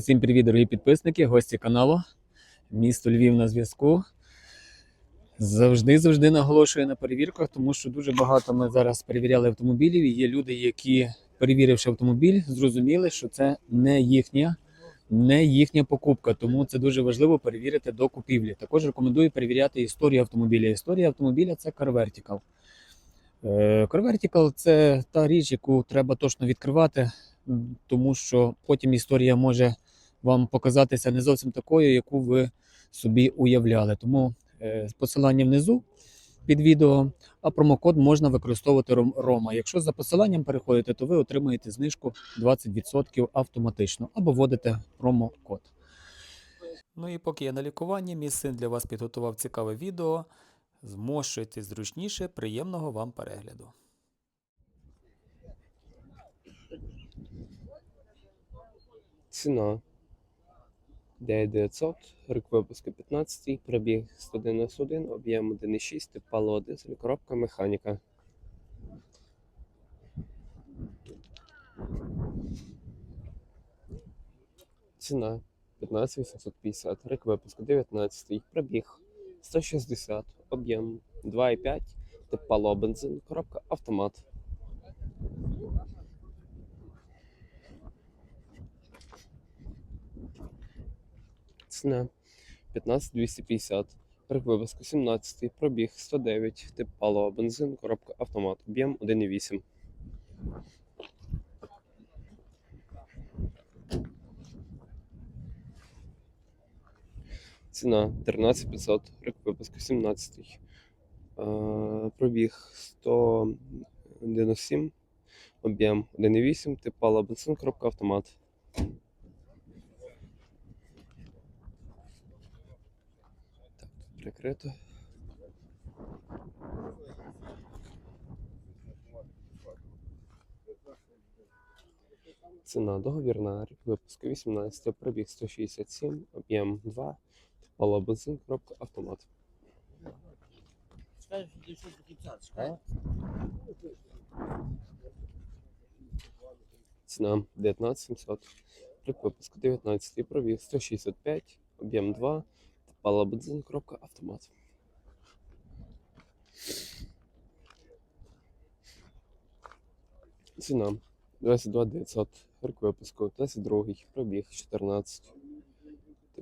Усім привіт, дорогі підписники, гості каналу. Місто Львів на зв'язку. Завжди завжди наголошую на перевірках, тому що дуже багато ми зараз перевіряли автомобілів. І є люди, які, перевіривши автомобіль, зрозуміли, що це не їхня, не їхня покупка. Тому це дуже важливо перевірити до купівлі. Також рекомендую перевіряти історію автомобіля. Історія автомобіля це Car Vertical. Е, Car Vertical – це та річ, яку треба точно відкривати, тому що потім історія може вам показатися не зовсім такою, яку ви собі уявляли. Тому е, посилання внизу під відео, а промокод можна використовувати Рома. Якщо за посиланням переходите, то ви отримаєте знижку 20% автоматично або вводите промокод. Ну і поки я на лікуванні, мій син для вас підготував цікаве відео. Змощуйте зручніше, приємного вам перегляду. Ціна 9900, рік випуску 15, пробіг 191, об'єм 1,6, тип дизель, коробка механіка. Ціна 15850, рік випуску 19, пробіг 160, об'єм 2,5, тип бензин, коробка автомат. Ціна 15250. Рік випуску 17, пробіг 109, тип палива бензин, коробка автомат, об'єм 1,8. Ціна 13500, рік випуску 17. Е, Пробіг 197, об'єм 1,8, тип палива бензин, коробка автомат. Так, тут прикрито. Ціна договірна, рік випуску 18, пробіг 167, об'єм 2, пало бензин, коробка, автомат. Ціна 19700, рік випуску 19, пробіг 165, об'єм 2, пало бензин, коробка, автомат. Ціна 22 900, рік випуску 22, пробіг 14.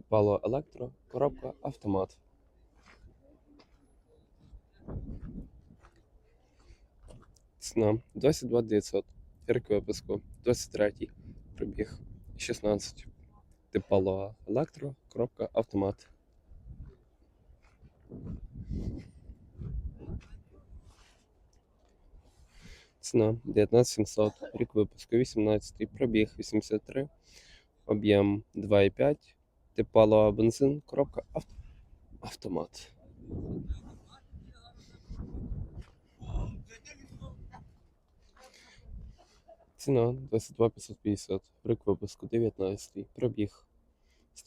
Пало електро, коробка, автомат. Ціна 22 900, рік випуску 23, пробіг 16. Типало електро, коробка, автомат. Ціна 19700, рік випуску 18, пробіг 83, об'єм 2,5, тип палива бензин, коробка авто, автомат. Ціна 22 550, рік випуску 19, пробіг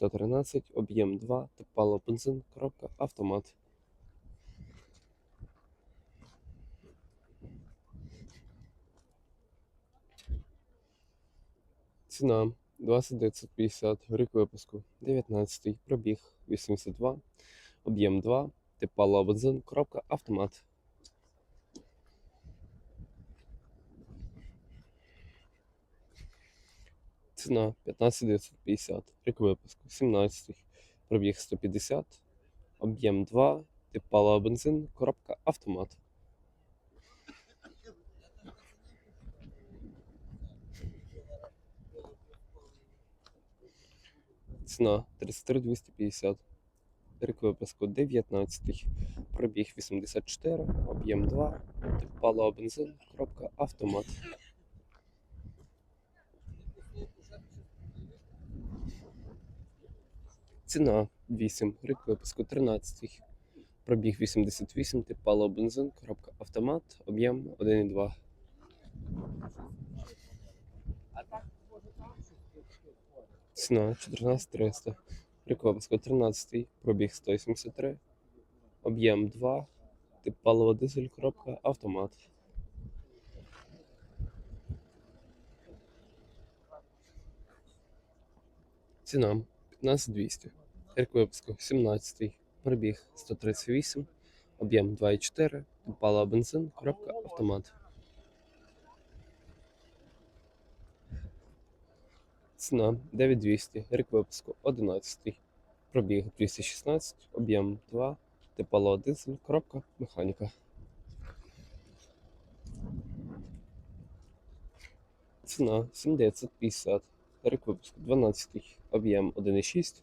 113, об'єм 2, тип палива бензин, коробка автомат. Ціна 2950, рік випуску 19, пробіг 82, об'єм 2, тип бензин, коробка автомат. Ціна 15950, рік випуску 17, пробіг 150, об'єм 2, тип палива бензин, коробка автомат. Ціна 33250. Рік випуску 19. Пробіг 84, об'єм 2, тип палива бензин, коробка автомат. Ціна 8, рік випуску 13. Пробіг 88, тип палива бензин, коробка автомат, об'єм 1,2. Ціна 14300. Рік випуску 13, пробіг 173, об'єм 2, тип паливо дизель, коробка, автомат. Ціна 15200. Рік випуску 17. Пробіг 138. Об'єм 2,4. Пала бензин. Коробка автомат. Ціна 9200. Рік випуску 11. Пробіг 216. Об'єм 2. Типало дизель. Коробка механіка. Ціна 7950. Рік випуску 12. Об'єм 1,6.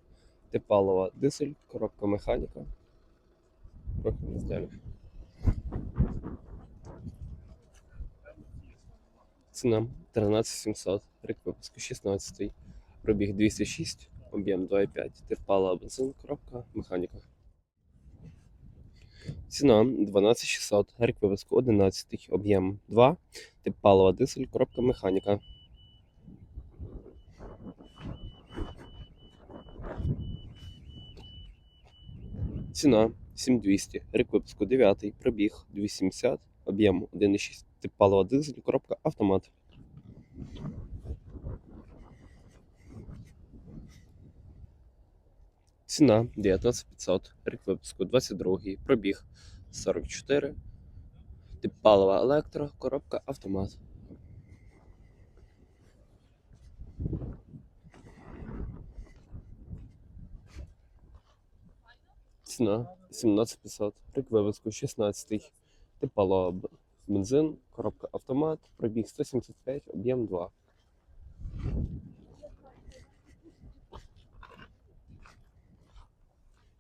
Тип палива дизель, коробка механіка. Трохи не здалі. Ціна 13700. Рік випуску 16. Пробіг 206. Об'єм 2,5. Тип бензин, коробка механіка. Ціна 12600. Рік випуску 11. Об'єм 2. Тип дизель, коробка механіка. Ціна 7200. Рік випуску 9. Пробіг 270. Об'єм 1,6. Тип палива дизель, коробка автомат. Ціна 19500. Рік випуску 22. Пробіг 44. Тип палива електро, коробка автомат. Ціна 17500. Рік випуску 16. Тип палива бензин, коробка автомат, пробіг 175, об'єм 2.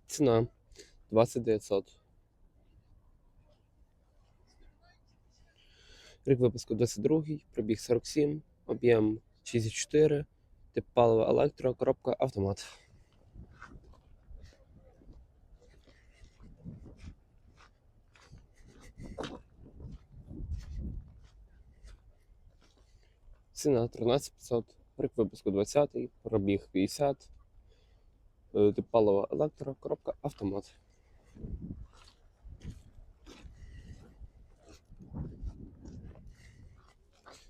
Ціна 20900. Рік випуску 22, пробіг 47, об'єм 64, тип палива електро, коробка автомат. Ціна 13500, рік випуску 20, пробіг 50, е, тип електро, коробка автомат.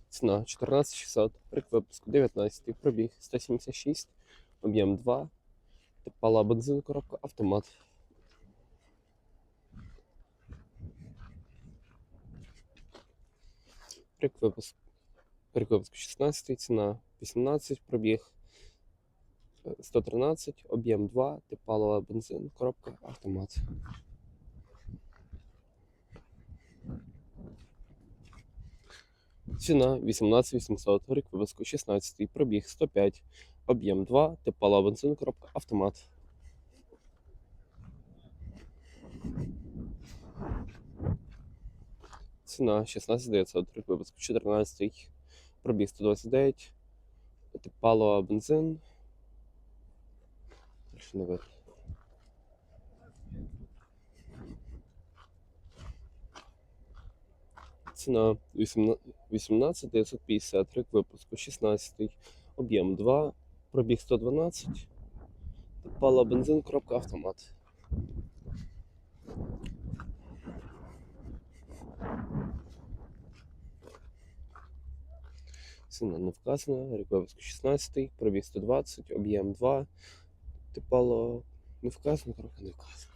Ціна 14600, рік випуску 19, пробіг 176, об'єм 2, тип бензин, коробка автомат. Рік випуску Випуску 16, ціна 18, пробіг е, 113, об'єм 2, тип бензин, коробка автомат. Ціна 18 800, рік випуску 16, пробіг 105, об'єм 2, тип бензин, коробка автомат. Ціна 16 900, рік випуску 14, пробіг 129, тип палива бензин. Дальше не видно. Ціна 18 950, рік випуску 16, об'єм 2, пробіг 112, тип бензин, коробка автомат. Ціна не вказана, рік випуску 16, пробіг 120, об'єм 2, типало не вказано, трохи не вказано.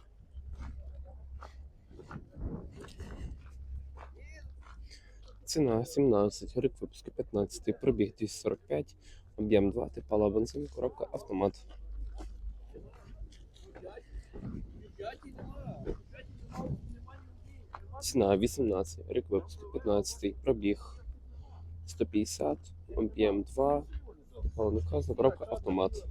Ціна 17, рік випуску 15, пробіг 245, об'єм 2, типало бензин, коробка автомат. Ціна 18, рік випуску 15, пробіг 150, об'єм 2, типало не вказано, коробка автомат.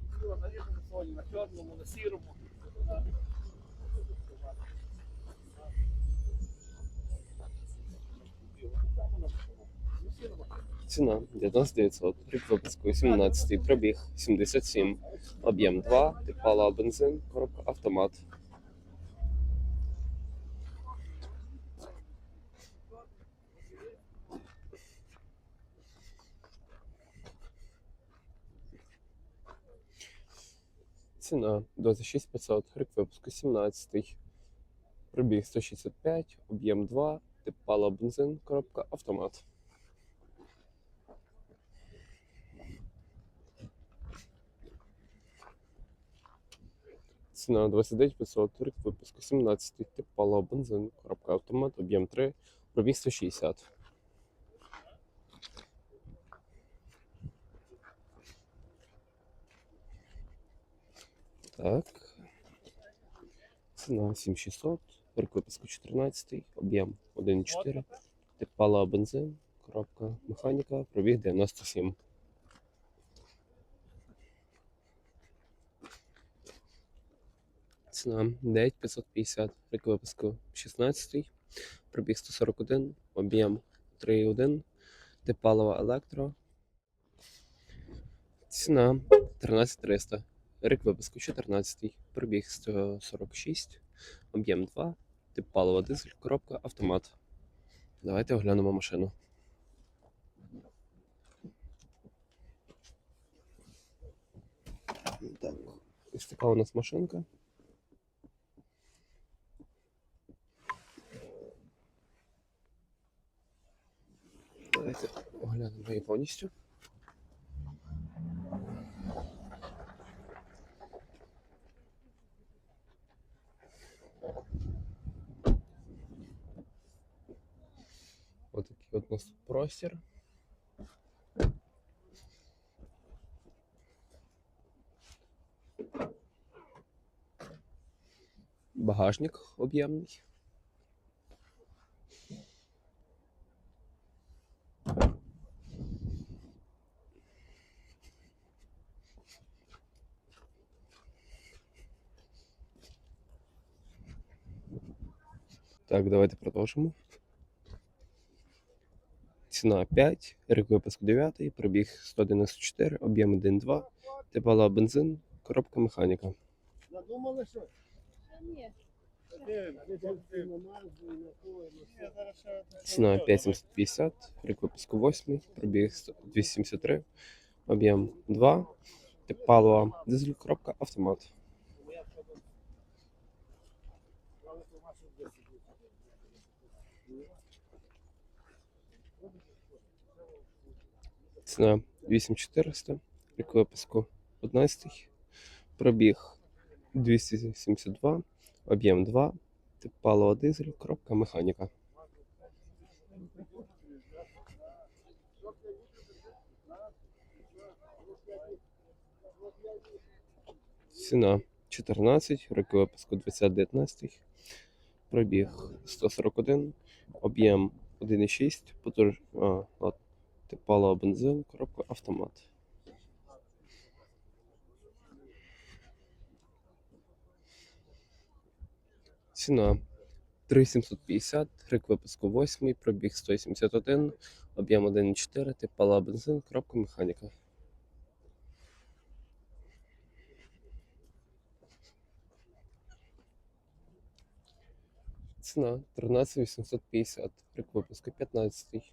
Ціна 19 900, рік випуску 17, пробіг 77, об'єм 2, тип палива бензин, коробка автомат. Ціна 26 500, рік випуску 17, пробіг 165, об'єм 2, тип палива бензин, коробка автомат. Ціна 29 500, рік випуску 17, тип палива бензин, коробка автомат, об'єм 3, пробіг 160. Так. Ціна 7600, рік випуску 14, об'єм 1,4, тип палива бензин, коробка механіка, пробіг 97. Ціна 9550, рік випуску 16, пробіг 141, об'єм 3,1, тип палива електро. Ціна 13300, рік випуску 14, пробіг 146, об'єм 2, тип палива дизель, коробка, автомат. Давайте оглянемо машину. Так, ось така у нас машинка. Давайте оглянемо її повністю. У нас. Багажник об'ємний. Так, давайте продовжимо. Ціна 5, рік випуску 9, пробіг 194, об'єм 1,2, типала бензин, коробка механіка. Надумали що? Ні, Ціна 5750, рік випуску 8, пробіг 100 273, об'єм 2, тип палива, дизель, коробка, автомат. Ціна 8400, рік випуску 11, пробіг 272, об'єм 2, тип палива дизель, коробка механіка. Ціна 14, роки випуску 2019, пробіг 141, об'єм 1,6, потуж... а, от, тип палива бензин, коробка автомат. Ціна 3750, рік випуску 8, пробіг 171, об'єм 1,4, тип палива бензин, коробка механіка. Ціна 13850, рік випуску 15,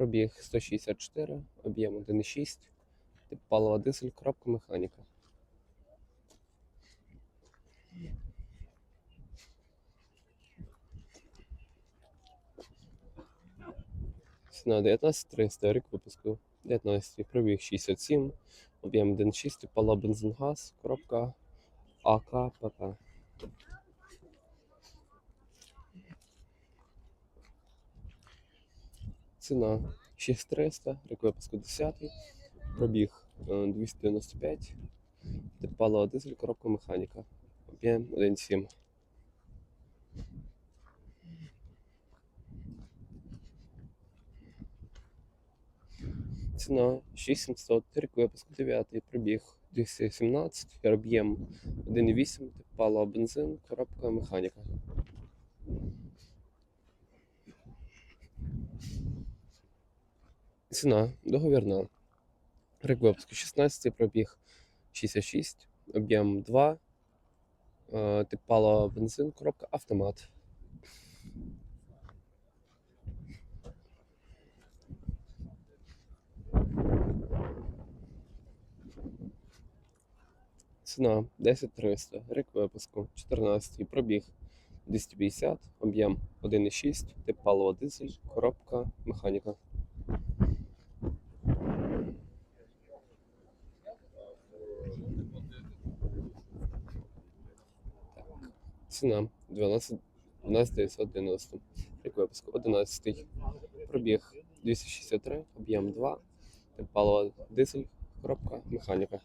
пробіг 164, об'єм 1,6, тип палива дизель, коробка механіка. Ціна 19300, рік випуску 19, пробіг 67, об'єм 1,6, тип палива бензин газ, коробка АКПП. Ціна 6300, рік випуску 10, пробіг е, 295, тип палива дизель, коробка механіка. Об'єм 1,7. Ціна 6700, рік випуску 9, пробіг 217, об'єм 1,8, тип палива бензин, коробка механіка. Ціна договірна. Рік випуску 16, пробіг 66, об'єм 2, е, тип палива бензин, коробка автомат. Ціна 10300, рік випуску 14, пробіг 250, об'єм 1,6, тип палива дизель, коробка механіка. Ціна 12 12 990. Рік випуску 11. Пробіг 263, об'єм 2. Тип палива дизель, коробка, механіка.